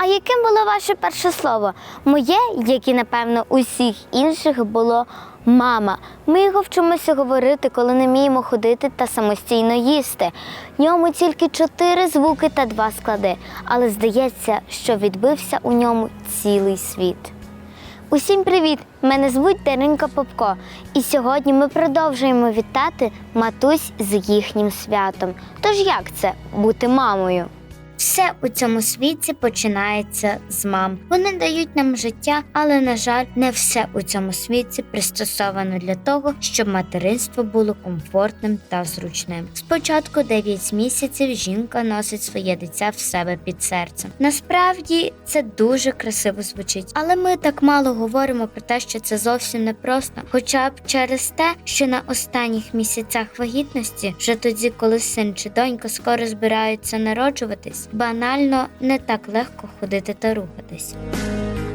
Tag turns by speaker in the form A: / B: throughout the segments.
A: А яким було ваше перше слово? Моє, як і напевно усіх інших, було мама. Ми його вчимося говорити, коли не вміємо ходити та самостійно їсти. В ньому тільки чотири звуки та два склади, але здається, що відбився у ньому цілий світ. Усім привіт! Мене звуть Даринка Попко, і сьогодні ми продовжуємо вітати матусь з їхнім святом. Тож як це бути мамою? Все у цьому світі починається з мам. Вони дають нам життя, але, на жаль, не все у цьому світі пристосовано для того, щоб материнство було комфортним та зручним. Спочатку 9 місяців жінка носить своє дитя в себе під серцем. Насправді це дуже красиво звучить, але ми так мало говоримо про те, що це зовсім не просто, хоча б через те, що на останніх місяцях вагітності, вже тоді, коли син чи донька скоро збираються народжуватись, банально не так легко ходити та рухатись.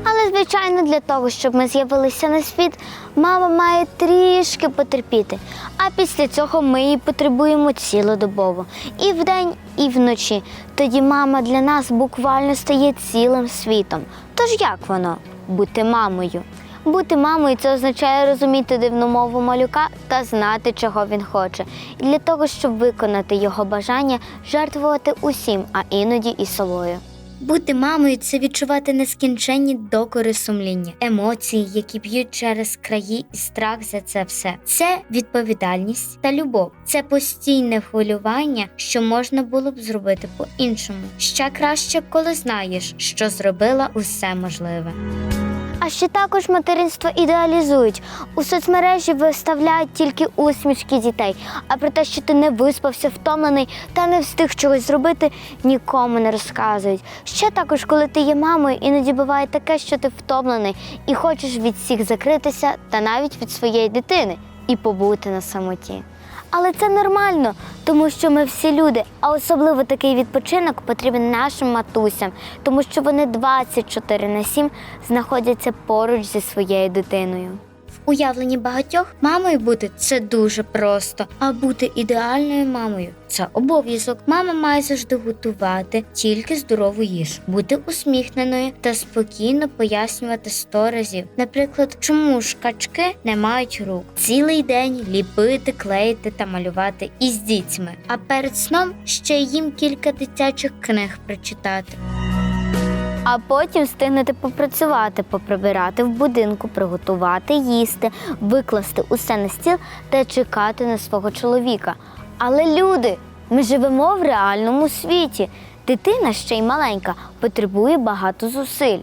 A: Але, звичайно, для того, щоб ми з'явилися на світ, мама має трішки потерпіти. А після цього ми її потребуємо цілодобово. І вдень, і вночі. Тоді мама для нас буквально стає цілим світом. Тож як воно бути мамою? Бути мамою це означає розуміти дивну мову малюка та знати, чого він хоче. І для того, щоб виконати його бажання, жертвувати усім, а іноді і собою. Бути мамою це відчувати нескінченні докори сумління, емоції, які б'ють через краї і страх за це все. Це відповідальність та любов. Це постійне хвилювання, що можна було б зробити по-іншому. Ще краще, коли знаєш, що зробила усе можливе. А ще також материнство ідеалізують. У соцмережі виставляють тільки усмішки дітей. А про те, що ти не виспався, втомлений та не встиг чогось зробити, нікому не розказують. Ще також, коли ти є мамою, іноді буває таке, що ти втомлений і хочеш від всіх закритися та навіть від своєї дитини і побути на самоті. Але це нормально, тому що ми всі люди, а особливо такий відпочинок потрібен нашим матусям, тому що вони 24 на 7 знаходяться поруч зі своєю дитиною. Уявленні багатьох мамою бути це дуже просто, а бути ідеальною мамою це обов'язок. Мама має завжди готувати тільки здорову їжу, бути усміхненою та спокійно пояснювати сто разів. Наприклад, чому ж качки не мають рук, цілий день ліпити, клеїти та малювати із дітьми, а перед сном ще їм кілька дитячих книг прочитати. А потім встигнете попрацювати, поприбирати в будинку, приготувати їсти, викласти усе на стіл та чекати на свого чоловіка. Але люди, ми живемо в реальному світі. Дитина ще й маленька, потребує багато зусиль.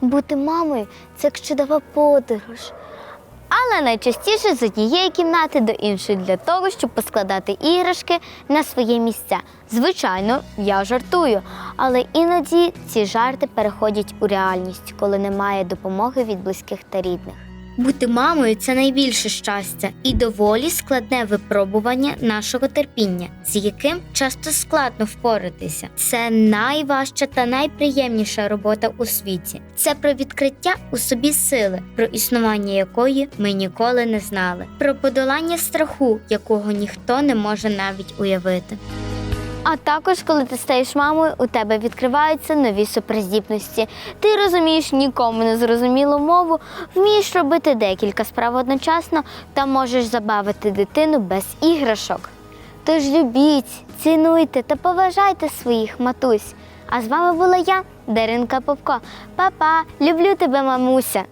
A: Бути мамою це як чудова подорож. Але найчастіше з однієї кімнати до іншої для того, щоб поскладати іграшки на своє місця. Звичайно, я жартую, але іноді ці жарти переходять у реальність, коли немає допомоги від близьких та рідних. Бути мамою це найбільше щастя і доволі складне випробування нашого терпіння, з яким часто складно впоратися. Це найважча та найприємніша робота у світі. Це про відкриття у собі сили, про існування якої ми ніколи не знали, про подолання страху, якого ніхто не може навіть уявити. А також, коли ти стаєш мамою, у тебе відкриваються нові суперздібності. Ти розумієш нікому не зрозумілу мову, вмієш робити декілька справ одночасно та можеш забавити дитину без іграшок. Тож любіть, цінуйте та поважайте своїх матусь. А з вами була я, Даринка Попко. Па-па, люблю тебе, мамуся.